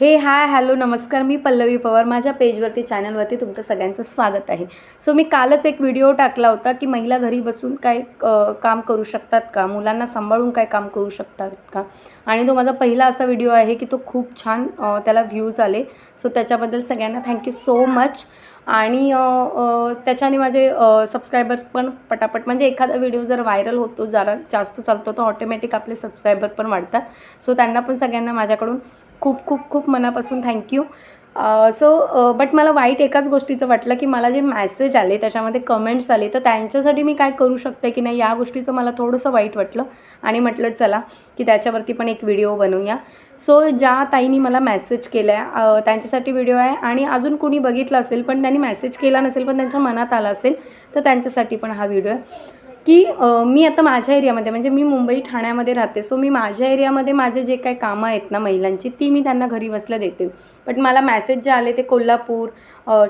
हे hi hello नमस्कार मी पल्लवी पवार. माझ्या पेजवरती चॅनलवरती तुमचं सगळ्यांचं स्वागत आहे. सो मी कालच एक व्हिडिओ टाकला होता की महिला घरी बसून काय काम करू शकतात का? मुलांना सांभाळून काय काम करू शकतात का? आणि तो माझा पहिला असा व्हिडिओ आहे की तो खूप छान त्याला व्ह्यूज आले. सो त्याच्याबद्दल सगळ्यांना थँक्यू सो मच आणि त्याच्याने माझे सबस्क्रायबर पण पटापट म्हणजे एखादा व्हिडिओ जर व्हायरल होतो जरा जास्त चालतो तर ऑटोमॅटिक आपले सबस्क्रायबर पण वाढतात. सो त्यांना पण सगळ्यांना माझ्याकडून खूप खूप खूप मनापासून थँक्यू सो बट मला वाईट एकाच गोष्टीचं वाटलं की मला जे मॅसेज आले त्याच्यामध्ये कमेंट्स आले तर त्यांच्यासाठी मी काय करू शकते की नाही या गोष्टीचं मला थोडंसं वाईट वाटलं. आणि म्हटलं चला की त्याच्यावरती पण एक व्हिडिओ बनवूया. सो ज्या ताईनी मला मेसेज केला आहे त्यांच्यासाठी व्हिडिओ आहे. आणि अजून कुणी बघितलं असेल पण त्यांनी मेसेज केला नसेल पण त्यांच्या मनात आला असेल तर त्यांच्यासाठी पण हा व्हिडिओ आहे. की मी आता माझ्या एरियामध्ये म्हणजे मी मुंबई ठाण्यामध्ये राहते. सो मी माझ्या एरियामध्ये माझे जे काही कामं आहेत ना महिलांची ती मी त्यांना घरी बसल्या देते. बट मला मॅसेज जे आले ते कोल्हापूर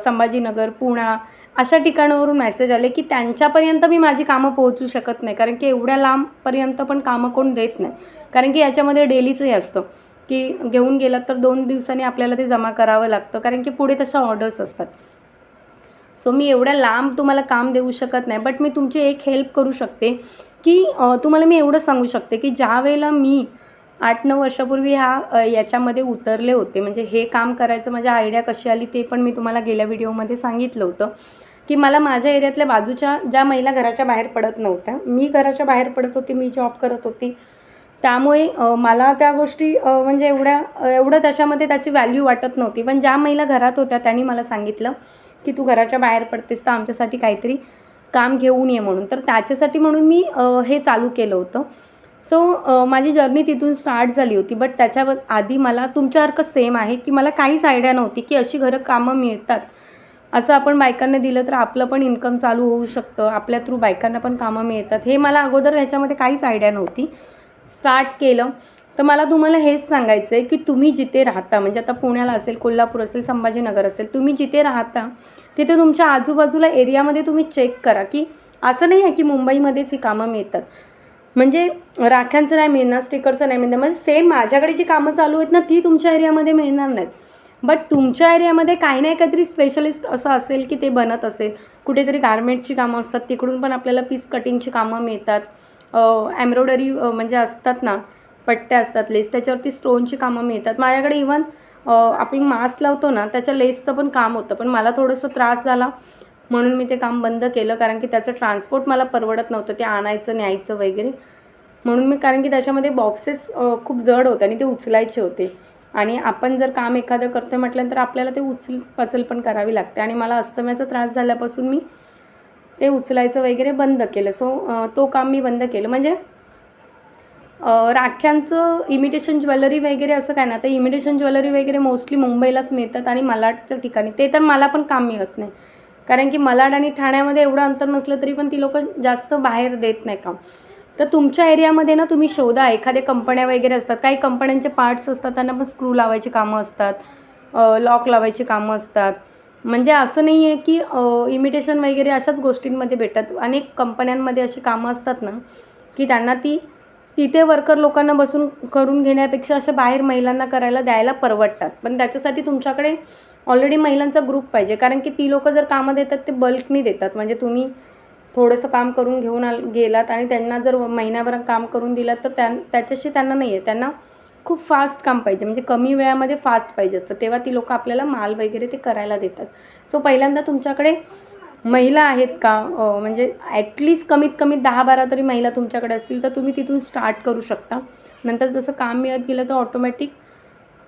संभाजीनगर पुणा अशा ठिकाणावरून मेसेज आले की त्यांच्यापर्यंत मी माझी कामं पोहोचू शकत नाही. कारण की एवढ्या लांबपर्यंत पण कामं कोण देत नाही. कारण की याच्यामध्ये डेलीचंही असतं की घेऊन गेलात तर दोन दिवसांनी आपल्याला ते जमा करावं लागतं. कारण की पुढे तशा ऑर्डर्स असतात. सो मी एवढ्या लांब तुम्हाला काम देऊ शकत नाही बट मी तुमची एक हेल्प करू शकते की तुम्हाला मी एवढं सांगू शकते की ज्या वेळेला मी आठ नऊ वर्षापूर्वी ह्या याच्यामध्ये उतरले होते म्हणजे हे काम करायचं माझ्या आयडिया कशी आली ते पण मी तुम्हाला गेल्या व्हिडिओमध्ये सांगितलं होतं की मला माझ्या एरियातल्या बाजूच्या ज्या महिला घराच्या बाहेर पडत नव्हत्या मी घराच्या बाहेर पडत होती मी जॉब करत होती. त्यामुळे मला त्या गोष्टी म्हणजे एवढ्या एवढं त्याच्यामध्ये त्याची व्हॅल्यू वाटत नव्हती पण ज्या महिला घरात होत्या त्यांनी मला सांगितलं की तू घराच्या बाहेर पडतेस तर आमच्यासाठी काहीतरी काम घेऊन ये म्हणून. तर त्याच्यासाठी म्हणून मी हे चालू केलं होतं. सो माझी जर्नी तिथून स्टार्ट झाली होती बट त्याच्या आधी मला तुमच्यासारखं सेम आहे की मला काहीच आयडिया नव्हती की अशी घरं कामं मिळतात. असं आपण बायकांना दिलं तर आपलं पण इन्कम चालू होऊ शकतं आपल्या थ्रू बायकांना पण कामं मिळतात. हे मला अगोदर ह्याच्यामध्ये काहीच आयडिया नव्हती. स्टार्ट केलं. तर मला तुम्हाला हेच सांगायचं आहे की तुम्ही जिथे राहता म्हणजे आता पुण्याला असेल कोल्हापूर असेल संभाजीनगर असेल तुम्ही जिथे राहता तिथे तुमच्या आजूबाजूला एरियामध्ये तुम्ही चेक करा की असं नाही आहे की मुंबईमध्येच ही कामं मिळतात. म्हणजे राख्यांचं नाही मिळणार स्टिकरचं नाही मिळणार. म्हणजे सेम माझ्याकडे जी कामं चालू आहेत ना ती तुमच्या एरियामध्ये मिळणार नाहीत. बट तुमच्या एरियामध्ये काही नाही काहीतरी स्पेशलिस्ट असं असेल की ते बनत असेल. कुठेतरी गारमेंटची कामं असतात तिकडून पण आपल्याला पीस कटिंगची कामं मिळतात. एम्ब्रॉयडरी म्हणजे असतात ना पट्ट्या असतात लेस त्याच्यावरती स्टोनची कामं मिळतात. माझ्याकडे इवन आपण मास्क लावतो ना त्याच्या लेसचं पण काम होतं. पण मला थोडंसं त्रास झाला. म्हणून मी ते काम बंद केलं. कारण की त्याचं ट्रान्सपोर्ट मला परवडत नव्हतं. ते आणायचं न्यायचं वगैरे. म्हणून मी कारण की त्याच्यामध्ये बॉक्सेस खूप जड होते आणि ते उचलायचे होते. आणि आपण जर काम एखादं करतोय तर आपल्याला ते उचल पचल पण करावी लागते. आणि मला अस्तम्याचा त्रास झाल्यापासून मी ते उचलायचं वगैरे बंद केलं. सो तो काम मी बंद केलं. म्हणजे राख्यांचं इमिटेशन ज्वेलरी वगैरे असं काय ना तर इमिटेशन ज्वेलरी वगैरे मोस्टली मुंबईलाच मिळतात आणि मलाडच्या ठिकाणी. ते तर मला पण काम मिळत नाही. कारण की मलाड आणि ठाण्यामध्ये एवढं अंतर नसलं तरी पण ती लोक जास्त बाहेर देत नाही काम. तर तुमच्या एरियामध्ये ना तुम्ही शोधा. एखाद्या कंपन्या वगैरे असतात. काही कंपन्यांचे पार्ट्स असतात. त्यांना पण स्क्रू लावायची कामं असतात. लॉक लावायची कामं असतात. म्हणजे असं नाही आहे की इमिटेशन वगैरे अशाच गोष्टींमध्ये भेटतात. अनेक कंपन्यांमध्ये अशी कामं असतात ना की त्यांना ती तिथे वर्कर लोकांना बसून करून घेण्यापेक्षा अशा बाहेर महिलांना करायला द्यायला परवडतात. पण त्याच्यासाठी तुमच्याकडे ऑलरेडी महिलांचा ग्रुप पाहिजे. कारण की ती लोकं जर कामं देतात ते बल्कनी देतात. म्हणजे तुम्ही थोडंसं काम करून घेऊन आल गेलात आणि त्यांना जर महिन्याभर काम करून दिलं तर त्या त्याच्याशी त्यांना नाही आहे त्यांना खूप फास्ट काम पाहिजे. म्हणजे कमी वेळामध्ये फास्ट पाहिजे असतं. तेव्हा ती लोकं आपल्याला माल वगैरे ते करायला देतात. सो पहिल्यांदा तुमच्याकडे महिला आहेत का? म्हणजे ॲटलीस्ट कमीत कमी दहा बारा तरी महिला तुमच्याकडे असतील तर तुम्ही तिथून स्टार्ट करू शकता. नंतर जसं काम मिळत गेलं तर ऑटोमॅटिक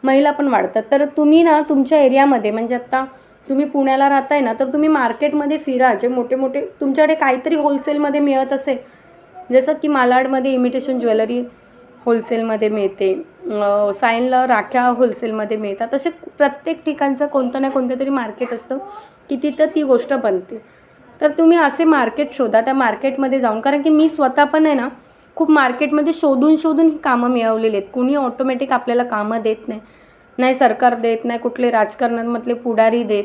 महिला पण वाढतात. तर तुम्ही ना तुमच्या एरियामध्ये म्हणजे आत्ता तुम्ही पुण्याला राहताय ना तर तुम्ही मार्केटमध्ये फिरा जे मोठे मोठे तुमच्याकडे काहीतरी होलसेलमध्ये मिळत असेल. जसं की मालाडमध्ये इमिटेशन ज्वेलरी होलसेलमध्ये मिळते सायनला राख्या होलसेलमध्ये मिळतात. असे प्रत्येक ठिकाणचं कोणतं ना कोणतं तरी मार्केट असतं. की तिथं ती गोष्ट बनते. तर तुम्ही असे मार्केट शोधा त्या मार्केटमध्ये जाऊन. कारण की मी स्वतः पण आहे ना खूप मार्केटमध्ये शोधून शोधून ही कामं मिळवलेली आहेत. कुणी ऑटोमॅटिक आपल्याला कामं देत नाही. नाही सरकार देत नाही कुठले राजकारणामधले पुढारी देत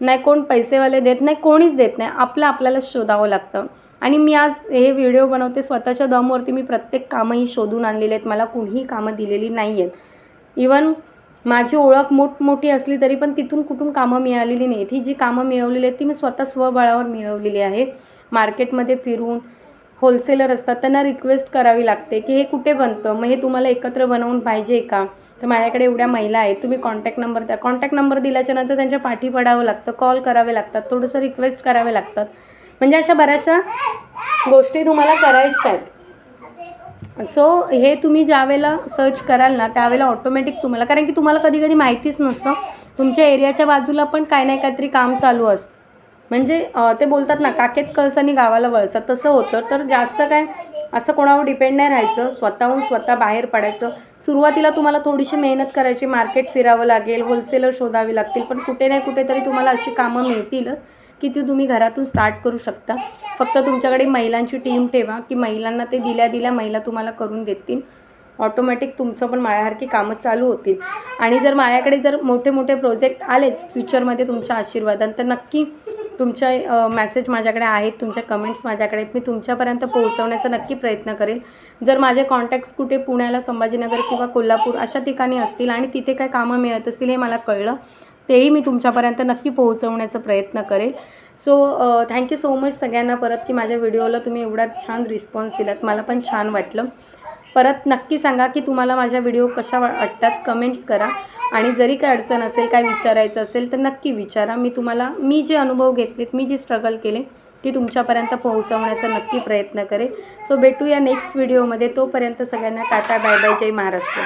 नाही कोण पैसेवाले देत नाही कोणीच देत नाही. आपलं आपल्याला शोधावं लागतं. आणि मी आज हे व्हिडिओ बनवते स्वतःच्या दमवरती मी प्रत्येक कामंही शोधून आणलेली आहेत. मला कुणीही कामं दिलेली नाही आहेत इवन माझी ओळख मोठमोठी असली तरी पण तिथून कुठून कामं मिळालेली नाहीत. ही जी कामं मिळवलेली आहेत ती मी स्वतः स्वबळावर मिळवलेली आहे मार्केटमध्ये फिरून होलसेलर असतात त्यांना रिक्वेस्ट करावी लागते की हे कुठे बनतं? मग हे तुम्हाला एकत्र बनवून पाहिजे का? तर माझ्याकडे एवढ्या महिला आहेत तुम्ही कॉन्टॅक्ट नंबर द्या. कॉन्टॅक्ट नंबर दिल्याच्या नंतर त्यांच्या पाठी पडावं लागतं कॉल करावे लागतात थोडंसं रिक्वेस्ट करावे लागतात. म्हणजे अशा बऱ्याचशा गोष्टी तुम्हाला करायच्या आहेत. सो हे तुम्ही ज्यावेळेला सर्च कराल ना त्यावेळेला ऑटोमॅटिक तुम्हाला कारण की तुम्हाला कधी कधी माहितीच नसतं. तुमच्या एरियाच्या बाजूला पण काय नाही काहीतरी काम चालू असतं. म्हणजे ते बोलतात ना काकेत कळसानी गावाला वळसा. तसं होतं तर जास्त काय असं कोणावर डिपेंड नाही राहायचं. स्वतःहून स्वतः बाहेर पडायचं. सुरुवातीला तुम्हाला थोडीशी मेहनत करायची. मार्केट फिरावं लागेल होलसेलर शोधावे लागतील. पण कुठे नाही कुठेतरी तुम्हाला अशी कामं मिळतीलच. की ती तुम्ही घरातून स्टार्ट करू शकता. फक्त तुमच्याकडे महिलांची टीम ठेवा की महिलांना ते दिल्या दिल्या महिला तुम्हाला करून देतील. ऑटोमॅटिक तुमचं पण माझ्यासारखी कामं चालू होतील. आणि जर माझ्याकडे जर मोठे मोठे प्रोजेक्ट आलेच फ्युचरमध्ये तुमच्या आशीर्वादान तर नक्की तुमच्या मॅसेज माझ्याकडे आहेत तुमच्या कमेंट्स माझ्याकडे आहेत. मी तुमच्यापर्यंत पोहोचवण्याचा नक्की प्रयत्न करेल. जर माझे कॉन्टॅक्ट्स कुठे पुण्याला संभाजीनगर किंवा कोल्हापूर अशा ठिकाणी असतील आणि तिथे काय कामं मिळत असतील हे मला कळलं तेही मी तुमच्यापर्यंत नक्की पोहोचवण्याचा प्रयत्न करेल. सो थँक्यू सो मच सगळ्यांना परत की माझ्या व्हिडिओला तुम्ही एवढा छान रिस्पॉन्स दिलात. मला पण छान वाटलं. परत नक्की सांगा की तुम्हाला माझ्या व्हिडिओ कशा वाटतात? कमेंट्स करा. आणि जरी काय अडचण असेल काय विचारायचं असेल तर नक्की विचारा. मी तुम्हाला मी जे अनुभव घेतलेत मी जी स्ट्रगल केले ती तुमच्यापर्यंत पोहोचवण्याचा नक्की प्रयत्न करेल. सो भेटूया नेक्स्ट व्हिडिओमध्ये तोपर्यंत सगळ्यांना टाटा बाय बाय जय महाराष्ट्र.